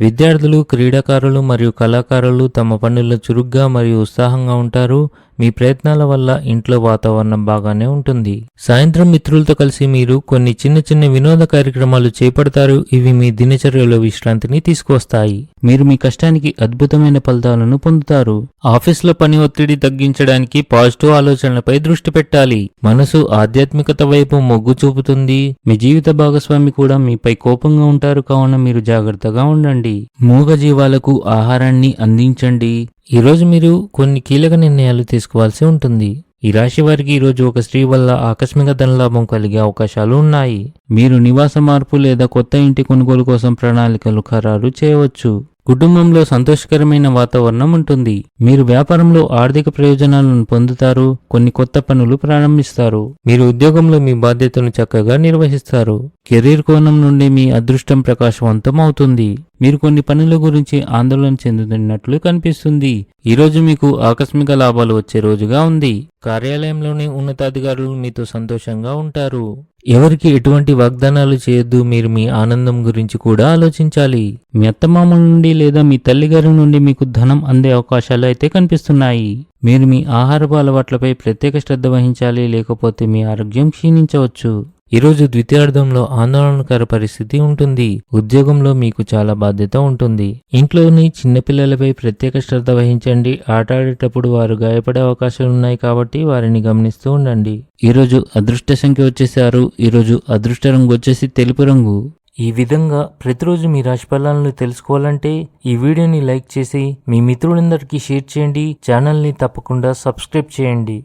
విద్యార్థులు క్రీడాకారులు మరియు కళాకారులు తమ పనుల్లో చురుగ్గా మరియు ఉత్సాహంగా ఉంటారు. మీ ప్రయత్నాల వల్ల ఇంట్లో వాతావరణం బాగానే ఉంటుంది. సాయంత్రం మిత్రులతో కలిసి మీరు కొన్ని చిన్న చిన్న వినోద కార్యక్రమాలు చేపడతారు. ఇవి మీ దినచర్యలో విశ్రాంతిని తీసుకొస్తాయి మీరు మీ కష్టానికి అద్భుతమైన ఫలితాలను పొందుతారు. ఆఫీస్లో పని ఒత్తిడి తగ్గించడానికి పాజిటివ్ ఆలోచనలపై దృష్టి పెట్టాలి. మనసు ఆధ్యాత్మికత వైపు మొగ్గు చూపుతుంది. మీ జీవిత భాగస్వామి కూడా మీపై కోపంగా ఉంటారు కావున మీరు జాగ్రత్తగా ఉండండి. మూగ జీవాలకు ఆహారాన్ని అందించండి. ఈరోజు మీరు కొన్ని కీలక నిర్ణయాలు తీసుకోవాల్సి ఉంటుంది. ఈ రాశి వారికి ఈరోజు ఒక స్త్రీ వల్ల ఆకస్మిక ధనలాభం కలిగే అవకాశాలు ఉన్నాయి. మీరు నివాస మార్పు లేదా కొత్త ఇంటి కొనుగోలు కోసం ప్రణాళికలు ఖరారు చేయవచ్చు. కుటుంబంలో సంతోషకరమైన వాతావరణం ఉంటుంది. మీరు వ్యాపారంలో ఆర్థిక ప్రయోజనాలను పొందుతారు కొన్ని కొత్త పనులు ప్రారంభిస్తారు. మీరు ఉద్యోగంలో మీ బాధ్యతను చక్కగా నిర్వహిస్తారు. కెరీర్ కోణం నుండి మీ అదృష్టం ప్రకాశవంతం అవుతుంది మీరు కొన్ని పనుల గురించి ఆందోళన చెందుతున్నట్లు కనిపిస్తుంది. ఈ రోజు మీకు ఆకస్మిక లాభాలు వచ్చే రోజుగా ఉంది. కార్యాలయంలోని ఉన్నతాధికారులు మీతో సంతోషంగా ఉంటారు. ఎవరికి ఎటువంటి వాగ్దానాలు చేయొద్దు మీరు మీ ఆనందం గురించి కూడా ఆలోచించాలి. మీ అత్తమామల నుండి లేదా మీ తల్లిగారి నుండి మీకు ధనం అందే అవకాశాలు అయితే కనిపిస్తున్నాయి. మీరు మీ ఆహారపు అలవాట్లపై ప్రత్యేక శ్రద్ధ వహించాలి లేకపోతే మీ ఆరోగ్యం క్షీణించవచ్చు. ఈరోజు ద్వితీయార్థంలో ఆందోళనకర పరిస్థితి ఉంటుంది. ఉద్యోగంలో మీకు చాలా బాధ్యత ఉంటుంది. ఇంట్లోని చిన్నపిల్లలపై ప్రత్యేక శ్రద్ధ వహించండి. ఆటాడేటప్పుడు వారు గాయపడే అవకాశాలు ఉన్నాయి కాబట్టి వారిని గమనిస్తూ ఉండండి. ఈరోజు అదృష్ట సంఖ్య వచ్చేసారు ఈరోజు అదృష్ట రంగు వచ్చేసి తెలుపు రంగు. ఈ విధంగా ప్రతిరోజు మీ రాశి ఫలాలను తెలుసుకోవాలంటే ఈ వీడియోని లైక్ చేసి మీ మిత్రులందరికీ షేర్ చేయండి. ఛానల్ని తప్పకుండా సబ్స్క్రైబ్ చేయండి.